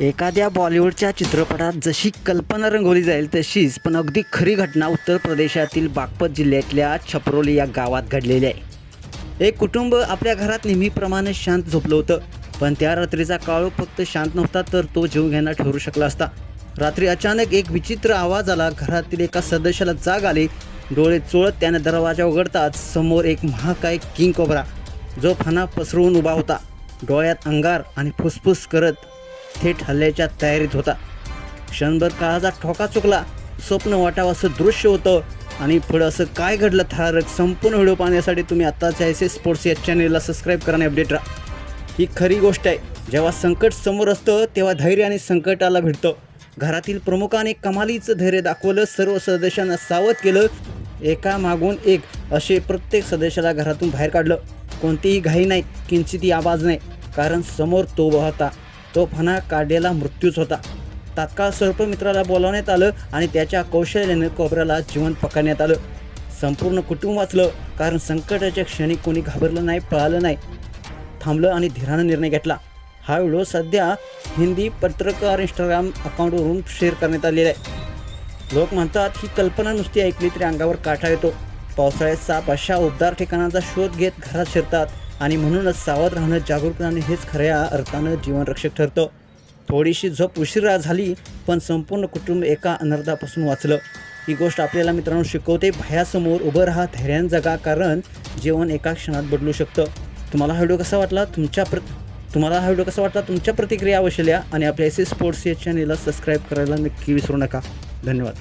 एखाद्या बॉलिवूडच्या चित्रपटात जशी कल्पना रंगवली जाईल तशीच पण अगदी खरी घटना उत्तर प्रदेशातील बागपत जिल्ह्यातल्या छपरोली या गावात घडलेली आहे. एक कुटुंब आपल्या घरात नेहमीप्रमाणे शांत झोपलं होतं पण त्या रात्रीचा काळोख फक्त शांत नव्हता तर तो जीव घेणं ठरू शकला असता. रात्री अचानक एक विचित्र आवाज आला घरातील एका सदस्याला जाग आली. डोळे चोळत त्याने दरवाजा उघडताच समोर एक महाकाय किंग कोबरा जो फणा पसरवून उभा होता. डोळ्यात अंगार आणि फुसफुस करत थेट हल्ल्याच्या तयारीत होता. क्षणभर काळाचा ठोका चुकला. स्वप्न वाटावं असं दृश्य होतं. आणि पुढं असं काय घडलं थरारक संपूर्ण व्हिडिओ पाहण्यासाठी तुम्ही आत्ताच एस एस स्पोर्ट्स या चॅनेलला सबस्क्राईब करा आणि अपडेट राहा. ही खरी गोष्ट आहे. जेव्हा संकट समोर असतं तेव्हा धैर्य आणि संकटाला भिडतं. घरातील प्रमुखाने कमालीचं धैर्य दाखवलं सर्व सदस्यांना सावध केलं एका मागून एक असे प्रत्येक सदस्याला घरातून बाहेर काढलं. कोणतीही घाई नाही किंचितही आवाज नाही. कारण समोर तो होता. तो फणा काढलेला मृत्यूच होता. तात्काळ सर्पमित्राला बोलावण्यात आलं आणि त्याच्या कौशल्याने कोबऱ्याला जीवन पकडण्यात आलं. संपूर्ण कुटुंब वाचलं कारण संकटाच्या क्षणी कोणी घाबरलं नाही पळालं नाही. थांबलं आणि धीरानं निर्णय घेतला. हा व्हिडिओ सध्या हिंदी पत्रकार इंस्टाग्राम अकाउंटवरून शेअर करण्यात आलेला आहे. लोक म्हणतात ही कल्पना नुसती ऐकली तरी अंगावर काठा येतो. पावसाळ्यात साप अशा उबदार ठिकाणांचा शोध घेत घरात शिरतात. आणि म्हणूनच सावध राहणं जागरूक हेच खऱ्या अर्थानं जीवनरक्षक ठरतं. थोडीशी झोप उशिरा झाली पण संपूर्ण कुटुंब एका अनर्थापासून वाचलं. ही गोष्ट आपल्याला मित्रांनो शिकवते भयासमोर उभं राहा धैर्यानं जगा कारण जीवन एका क्षणात बदलू शकतं. तुम्हाला हा व्हिडिओ कसा वाटला? तुमच्या प्र तुम्हाला हा व्हिडिओ कसा वाटला? तुमच्या प्रतिक्रिया अवश्य लिहा आणि आपल्या एस एस स्पोर्ट्स या चॅनेलला सबस्क्राईब करायला नक्की विसरू नका. धन्यवाद.